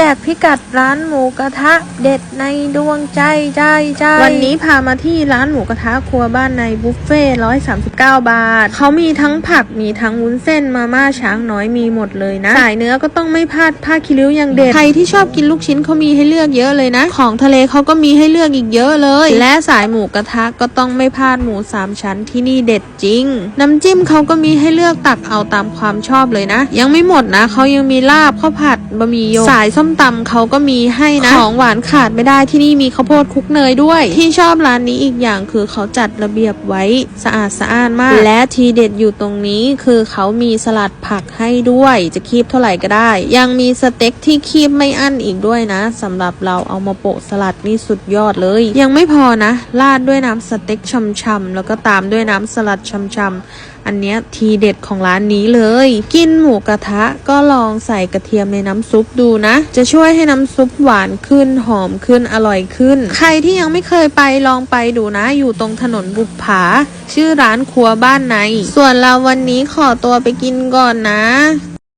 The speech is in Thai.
แจกพิกัดร้านหมูกระทะเด็ดในดวงใจใจใจวันนี้พามาที่ร้านหมูกระทะครัวบ้านในบุฟเฟ่ร้อยสามสิบเก้าบาท เขามีทั้งผักมีทั้งวุ้นเส้นมาม่าช้างน้อยมีหมดเลยนะ สายเนื้อก็ต้องไม่พลาดผ้าคิริ้วอย่างเด็ด ใครที่ชอบกินลูกชิ้นเขามีให้เลือกเยอะเลยนะ ของทะเลเขาก็มีให้เลือกอีกเยอะเลย และสายหมูกระทะก็ต้องไม่พลาดหมูสามชั้นที่นี่เด็ดจริง น้ำจิ้มเขาก็มีให้เลือกตักเอาตามความชอบเลยนะ ยังไม่หมดนะเขายังมีลาบข้าวผัดบะหมี่โยกสายส้มตำเขาก็มีให้นะ ของหวานขาดไม่ได้ที่นี่มีข้าวโพดคลุกเนยด้วย ที่ชอบร้านนี้อีกอย่างคือเขาจัดระเบียบไว้สะอาดสะอ้านมาก และทีเด็ดอยู่ตรงนี้คือเขามีสลัดผักให้ด้วย จะคีบเท่าไหร่ก็ได้ ยังมีสเต็กที่คีบไม่อั้นอีกด้วยนะสำหรับเราเอามาโปะสลัดนี่สุดยอดเลย ยังไม่พอนะ ราดด้วยน้ำสเต็กช่ำๆแล้วก็ตามด้วยน้ำสลัดช่ำๆอันเนี้ยทีเด็ดของร้านนี้เลย กินหมูกระทะก็ลองใส่กระเทียมในน้ำซุปดูนะจะช่วยให้น้ำซุปหวานขึ้นหอมขึ้นอร่อยขึ้น ใครที่ยังไม่เคยไปลองไปดูนะ อยู่ตรงถนนบุปผา ชื่อร้านครัวบ้านใน ส่วนเราวันนี้ขอตัวไปกินก่อนนะ